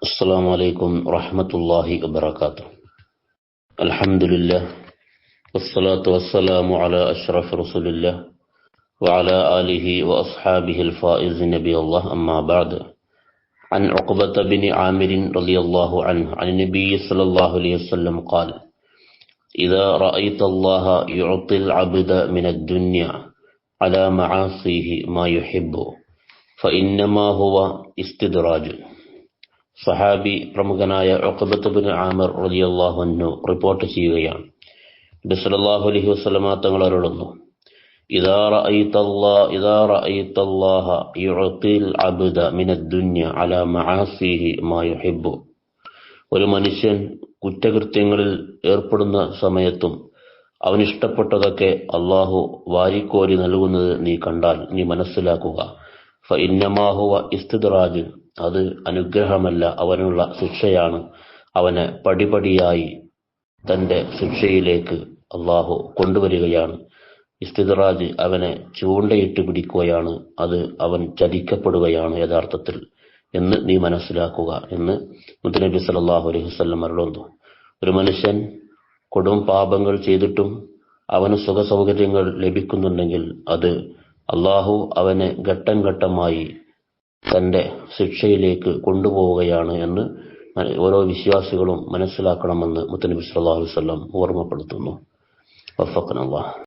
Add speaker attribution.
Speaker 1: السلام عليكم ورحمة الله وبركاته. الحمد لله والصلاة والسلام على أشرف رسول الله وعلى آله وأصحابه الفائز نبي الله. أما بعد عن عقبة بن عامر رضي الله عنه عن النبي صلى الله عليه وسلم قال إذا رأيت الله يعطي العبد من الدنيا على معاصيه ما يحب فإنما هو استدراج. സഹാബി പ്രമുഖനായ ഒക്കബത്തുബിൻ ആമർ റളിയല്ലാഹു അൻഹു റിപ്പോർട്ട് ചെയ്യുകയാണ്. നബി അലഹി വസല്ലമ തങ്ങൾ അരുളുന്നു. ഒരു മനുഷ്യൻ കുറ്റകൃത്യങ്ങളിൽ ഏർപ്പെടുന്ന സമയത്തും അവൻ ഇഷ്ടപ്പെട്ടതൊക്കെ അള്ളാഹു വാരിക്കോരി നൽകുന്നത് നീ കണ്ടാൽ നീ മനസ്സിലാക്കുക. ഫ ഇന്നമാഹുവ ഇസ്തിദ്റാജ് അത് അനുഗ്രഹമല്ല അവനുള്ള ശിക്ഷയാണ്. അവനെ പടിപടിയായി തന്റെ ശിക്ഷയിലേക്ക് അള്ളാഹു കൊണ്ടുവരികയാണ്. ഇസ്തിദ്റാജ് അവനെ ചൂണ്ടയിട്ട് പിടിക്കുകയാണ്. അത് അവൻ ചതിക്കപ്പെടുകയാണ് യഥാർത്ഥത്തിൽ എന്ന് നീ മനസ്സിലാക്കുക എന്ന് മുത്തനബി അലൈഹി വസല്ലം അരുളുന്നു ഒരു മനുഷ്യൻ കൊടും പാപങ്ങൾ ചെയ്തിട്ടും അവന് സുഖ സൗകര്യങ്ങൾ ലഭിക്കുന്നുണ്ടെങ്കിൽ അത് അള്ളാഹു അവനെ ഘട്ടം ഘട്ടമായി തന്റെ ശിക്ഷയിലേക്ക് കൊണ്ടുപോവുകയാണ് എന്ന് ഓരോ വിശ്വാസികളും മനസ്സിലാക്കണമെന്ന് മുത്തനബി സല്ലല്ലാഹു അലൈഹി വസല്ലം ഓർമ്മപ്പെടുത്തുന്നു. വഫഖനല്ലാഹ്.